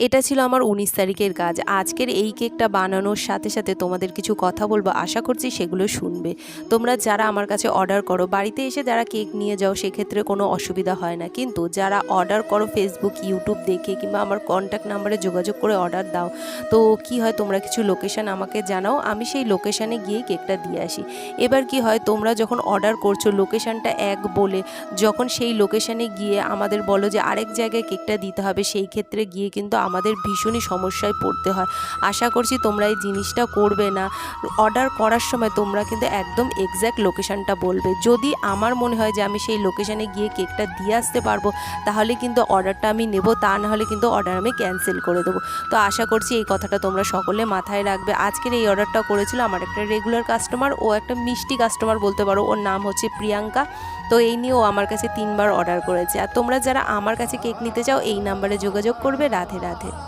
এটা ছিল আমার উনিশ তারিখের কাজ। আজকের এই কেকটা বানানোর সাথে সাথে তোমাদের কিছু কথা বলব, আশা করছি সেগুলো শুনবে। তোমরা যারা আমার কাছে অর্ডার করো, বাড়িতে এসে যারা কেক নিয়ে যাও, সেক্ষেত্রে কোনো অসুবিধা হয় না। কিন্তু যারা অর্ডার করো ফেসবুক ইউটিউব দেখে কিংবা আমার কন্ট্যাক্ট নাম্বারে যোগাযোগ করে অর্ডার দাও, তো কি হয় তোমরা কিছু লোকেশান আমাকে জানাও, আমি সেই লোকেশানে গিয়ে কেকটা দিয়ে আসি। এবার কি হয়, তোমরা যখন অর্ডার করছ লোকেশানটা এক বলে, যখন সেই লোকেশানে গিয়ে আমাদের বলো যে আরেক জায়গায় কেকটা দিতে হবে, সেই ক্ষেত্রে গিয়ে কিন্তু আমাদের ভীষণই সমস্যায় পড়তে হয়। আশা করছি তোমরা এই জিনিসটা করবে না। অর্ডার করার সময় তোমরা কিন্তু একদম এক্স্যাক্ট লোকেশানটা বলবে। যদি আমার মনে হয় যে আমি সেই লোকেশানে গিয়ে কেকটা দিয়ে আসতে পারব, তাহলে কিন্তু অর্ডারটা আমি নেব, তা না হলে কিন্তু অর্ডার আমি ক্যান্সেল করে দেবো। তো আশা করছি এই কথাটা তোমরা সকলে মাথায় রাখবে। আজকের এই অর্ডারটা করেছিল আমার একটা রেগুলার কাস্টমার ও একটা মিষ্টি কাস্টমার বলতে পারো, ওর নাম হচ্ছে প্রিয়াঙ্কা। তো এই নিয়ে ও আমার কাছে তিনবার অর্ডার করেছে। আর তোমরা যারা আমার কাছে কেক নিতে চাও, এই নাম্বারে যোগাযোগ করবে। রাধে রাধে। রাধে